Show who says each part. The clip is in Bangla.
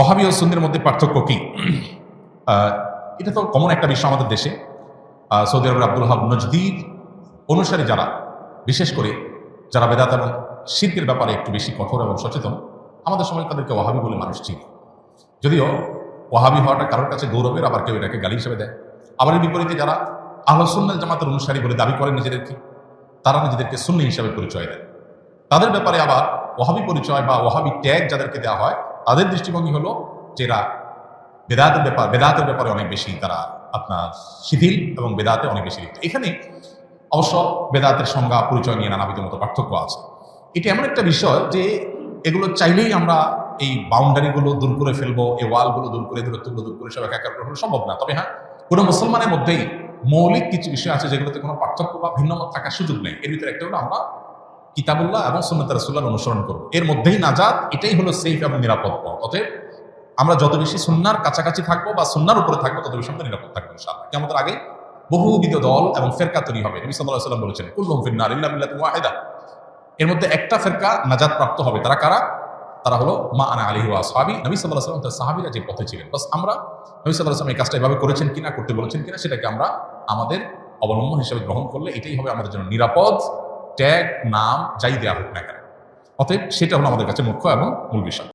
Speaker 1: ওহাবি ও সুন্নির মধ্যে পার্থক্য কি? এটা তো কমন একটা বিষয় আমাদের দেশে। সৌদি আরবের আব্দুল হাব নজদির অনুসারী যারা, বিশেষ করে যারা বেদাত এবং শিল্পের ব্যাপারে একটু বেশি কঠোর এবং সচেতন, আমাদের সময় তাদেরকে ওহাবি বলে মানুষ চিনে। যদিও ওহাবি হওয়াটা কারোর কাছে গৌরবের, আবার কেউ এটাকে গালি হিসেবে দেয়। আবার এর বিপরীতে যারা আহলসুন্নাল জামাতের অনুসারী বলে দাবি করেন নিজেদেরকে, তারা নিজেদেরকে সুন্নি হিসাবে পরিচয় দেয়। তাদের ব্যাপারে আবার ওহাবি পরিচয় বা ওহাবি ট্যাগ যাদেরকে দেওয়া হয় তাদের দৃষ্টিভঙ্গি হলো যে এরা বেদাতের ব্যাপার, বেদাতের ব্যাপারে অনেক বেশি তারা আপনার শিথিল এবং বেদাতে অনেক বেশি লিপ্ত। এখানে অবশ্য বেদাতের সংজ্ঞা, পরিচয় নিয়ে নানাবিধ মতো পার্থক্য আছে। এটা এমন একটা বিষয় যে এগুলো চাইলেই আমরা এই বাউন্ডারিগুলো দূর করে ফেলব, এই ওয়ালগুলো দূর করে, দূরত্বগুলো দূর করে সব একাকার করে সম্ভব না। তবে হ্যাঁ কোনো মুসলমানের মধ্যেই মৌলিক কিছু বিষয় আছে যেগুলোতে কোনো পার্থক্য বা ভিন্নমত থাকার সুযোগ নেই। এর ভিতরে একটা হলো আমরা কিতাবুল্লাহ এবং সুন্নত রাসুল্লাহ অনুসরণ করব। এর মধ্যেই নাজাত, এটাই হলো সেফ এবং নিরাপদ পথ। অতএব আমরা যত বেশি সুন্নার কাছাকাছি থাকব বা সুন্নার উপরে থাকব, তত বেশি আমরা নিরাপদ থাকব ইনশাআল্লাহ। আমাদের আগে বহুবিধ দল এবং ফেরকা তৈরি হবে। নবী সাল্লাহ সাল্লাম বলেছেন কুল্লুম ফিন্নার ইল্লা বিল্লাহ এর মধ্যে একটা ফেরকা নাজাদ প্রাপ্ত হবে। তারা কারা? তারা হলো মা আনা আলী ওয়া সাহাবি নবী সাল্লাহ সাল্লাম তার সাহাবিরা যে পথে ছিলেন। বাস আমরা, নবী সাল্লাহ সাল্লাম এই কাজটা এভাবে করেছেন কিনা, করতে বলেছেন কিনা, সেটাকে আমরা আমাদের অবলম্বন হিসেবে গ্রহণ করলে এটাই হবে আমাদের জন্য নিরাপদ ট্যাগ, নাম যাই দেওয়া হোক না কেন। অতএব সেটা হলো আমাদের কাছে মুখ্য এবং মূল বিষয়।